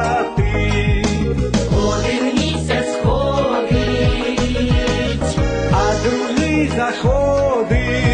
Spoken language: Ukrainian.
хати, один місяць а другий заходить.